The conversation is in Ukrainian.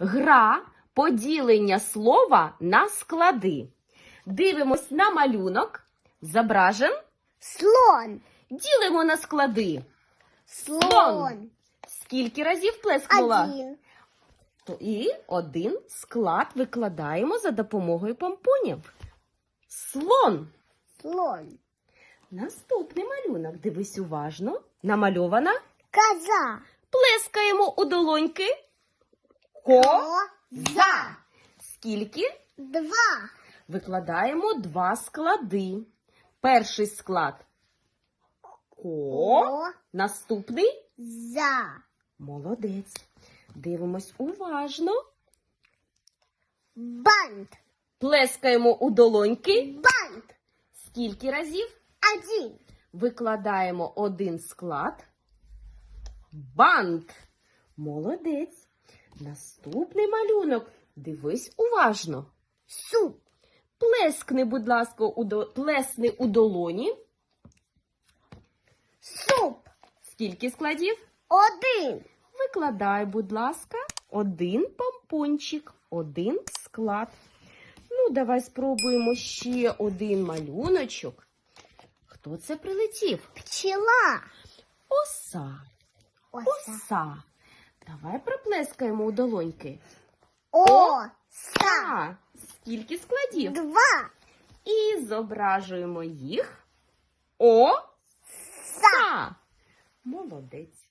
Гра поділення слова на склади. Дивимось на малюнок. Зображен. Слон. Ділимо на склади. Слон. Скільки разів плескнула? Один. І один склад викладаємо за допомогою помпонів. Слон. Слон. Наступний малюнок. Дивись уважно. Намальована. Коза. Плескаємо у долоньки. Коза. Скільки? Два. Викладаємо два склади. Перший склад. Ко. Наступний. За. Молодець. Дивимось уважно. Бант. Плескаємо у долоньки. Бант. Скільки разів? Один. Викладаємо один склад. Бант. Молодець. Наступний малюнок. Дивись уважно. Суп. Плескни, будь ласка, у до... плесни у долоні. Суп. Скільки складів? Один. Викладай, будь ласка, один помпончик, один склад. Ну, давай спробуємо ще один малюночок. Хто це прилетів? Пчела. Оса. Оса. Оса. Давай приплескаємо у долоньки. О, са! скільки складів? Два. І зображуємо їх. О, Са. Молодець.